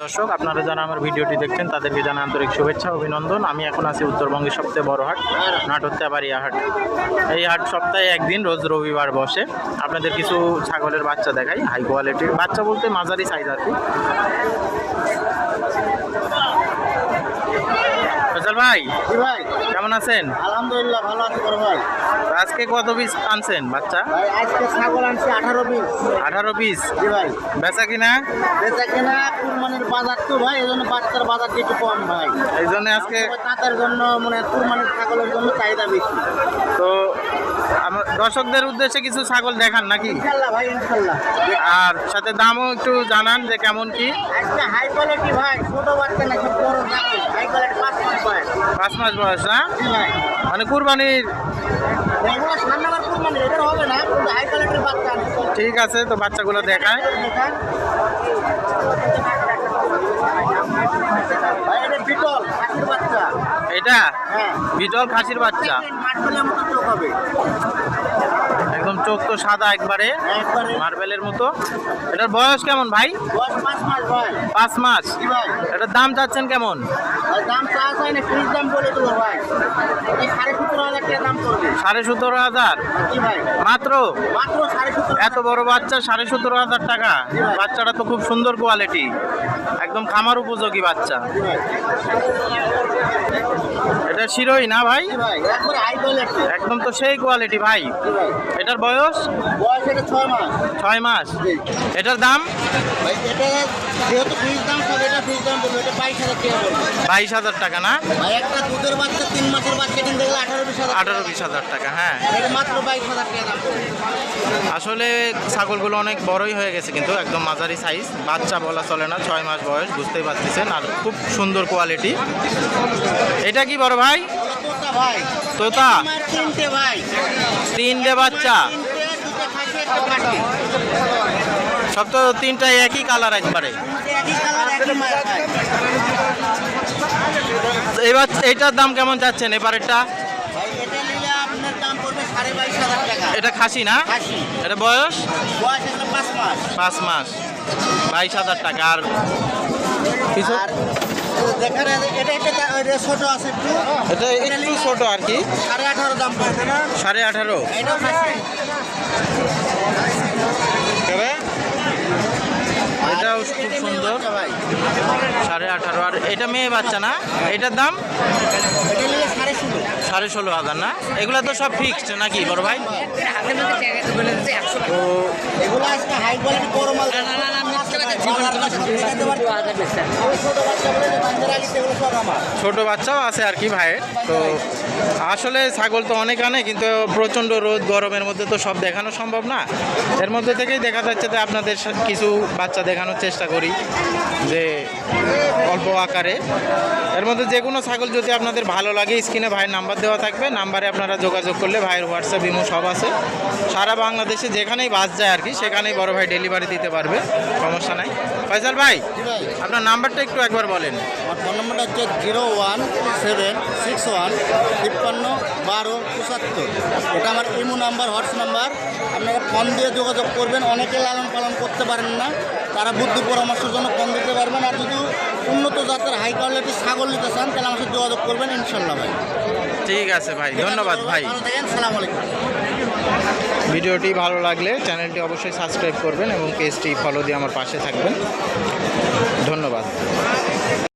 দর্শক, আপনারা যারা আমার ভিডিওটি দেখছেন, তাদেরকে জানা আন্তরিক শুভেচ্ছা, অভিনন্দন। আমি এখন আছি উত্তরবঙ্গের সবচেয়ে বড় হাট নাটোত্যাবাড়িয়া হাট। এই হাট সপ্তাহে একদিন, রোজ রবিবার বসে। আপনাদের কিছু ছাগলের বাচ্চা দেখাই হাই কোয়ালিটির বাচ্চা বলতে মাঝারি সাইজ আর কি। ভাই? ভাই। কেমন আছেন? আলহামদুলিল্লাহ ভালো আছি বড় ভাই। আজকে কত পিস আনছেন বাচ্চা? ভাই আজকে ছাগল আনছি আঠারো পিস। আঠারো পিস? জি ভাই। বেচা কিনা? বেচা কেনা কুরবানির বাজার তো ভাই এই জন্য বাচ্চার বাজার একটু কম ভাই। এই জন্য আজকে তাদের জন্য মানে কুরবানির ছাগলের জন্য চাহিদা বেশি। তো আমার দর্শকদের উদ্দেশ্যে কিছু ছাগল দেখান নাকি? ভাই আর সাথে দামও একটু জানান যে কেমন কি। আজকে হাই কোয়ালিটি ভাই ছোট বাচ্চা না সব বড় ছাগল হাই কোয়ালিটি পাঁচ মাস ভাই পাঁচ মাস বয়স না? মানে কুরবানির ঠিক আছে তো বাচ্চাগুলো দেখায় এটা হ্যাঁ। বিটল খাসির বাচ্চা? একদম চোখ তো সাদা একবারে মার্বেলের মতো। এটার বয়স কেমন ভাই? পাঁচ মাস এটার দাম চাচ্ছেন কেমন? সাড়ে সতেরো হাজার মাত্র? এত বড় বাচ্চা সাড়ে সতেরো হাজার টাকা। বাচ্চাটা তো খুব সুন্দর কোয়ালিটি একদম খামার উপযোগী বাচ্চা। এটা শিরোই না ভাই? একদম তো সেই কোয়ালিটি ভাই। ভাই? এটার বয়স? বয়স এটা ছয় মাস। ছয় মাস। এটার দাম? ভাই এটা যেহেতু ফ্রিজ দাম সব এটা ফ্রিজ দাম বলব এটা বাইশ হাজার টাকা বাইশ হাজার টাকা না? ভাই একটা দুধের বাচ্চা তিন মাসের বাচ্চা কিনতে গেলে আঠারো বিশ হাজার আঠারো বিশ হাজার টাকা হ্যাঁ। মাত্র বাইশ হাজার টাকা দাম। আসলে ছাগলগুলো অনেক বড়ই হয়ে গেছে কিন্তু একদম মাঝারি সাইজ বাচ্চা বলা চলে না ছয় মাস বয়স বুঝতেই পারতেছেন। আর খুব সুন্দর কোয়ালিটি এটা কি বড় ভাই? ভাই। তোতা। তিনটে ভাই। তিনটে বাচ্চা। সব তো তিনটাই একই কালার একবারে তিনটে একই কালার ভাই। এবার এইটার দাম কেমন যাচ্ছেন এবারেরটা? এটা খাসি না? এটা বয়স? পাঁচ মাস। বাইশ হাজার টাকা। আর কিছু? এটা এটা এটা ছোট আছে একটু। এটা একটু ছোট আর কি। সাড়ে আঠারো দাম না সাড়ে আঠারো। এটাও এটাও খুব সুন্দর। সাড়ে আঠারো। আর এটা মেয়ে বাচ্চা না? এটার দাম? সাড়ে ষোলো। সাড়ে ষোলো হাজার না? এগুলো তো সব ফিক্সড নাকি বড় ভাই? তো এগুলো ছোট বাচ্চাও আছে আর কি ভাইয়ের তো আসলে ছাগল তো অনেক আনে কিন্তু প্রচণ্ড রোদ গরমের মধ্যে তো সব দেখানো সম্ভব না। এর মধ্যে থেকেই দেখা যাচ্ছে যে আপনাদের কিছু বাচ্চা দেখানোর চেষ্টা করি যে অল্প আকারে। এর মধ্যে যে কোনো ছাগল যদি আপনাদের ভালো লাগে স্ক্রিনে ভাইয়ের নাম্বার দেওয়া থাকবে। নাম্বারে আপনারা যোগাযোগ করলে ভাইয়ের হোয়াটসঅ্যাপ ইমো সব আছে। সারা বাংলাদেশে যেখানেই বাস যায় আর কি সেখানেই বড় ভাই ডেলিভারি দিতে পারবে সমস্যা নাই। ফয়সাল ভাই ভাই। আপনার নাম্বারটা একটু একবার বলেন। আমার ফোন নম্বরটা হচ্ছে zero one seven six one তিপ্পান্ন বারো পঁচাত্তর। এটা আমার ইমো নাম্বার হোয়াটস নাম্বার। আপনারা ফোন দিয়ে যোগাযোগ করবেন। অনেকে লালন পালন করতে পারেন না। তারা বুদ্ধি পরামর্শের জন্য ফোন দিতে পারবেন। আর যদি উন্নত জাতের হাই কোয়ালিটির ছাগল নিতে চান তাহলে আমার সাথে যোগাযোগ করবেন ইনশাল্লাহ ভাই। ঠিক আছে ভাই ধন্যবাদ ভাই। ভালো থাকেন সালাম আলাইকুম। ভিডিওটি ভালো লাগলে চ্যানেলটি অবশ্যই সাবস্ক্রাইব করবেন এবং পেজটি ফলো দিয়ে আমার পাশে থাকবেন। ধন্যবাদ।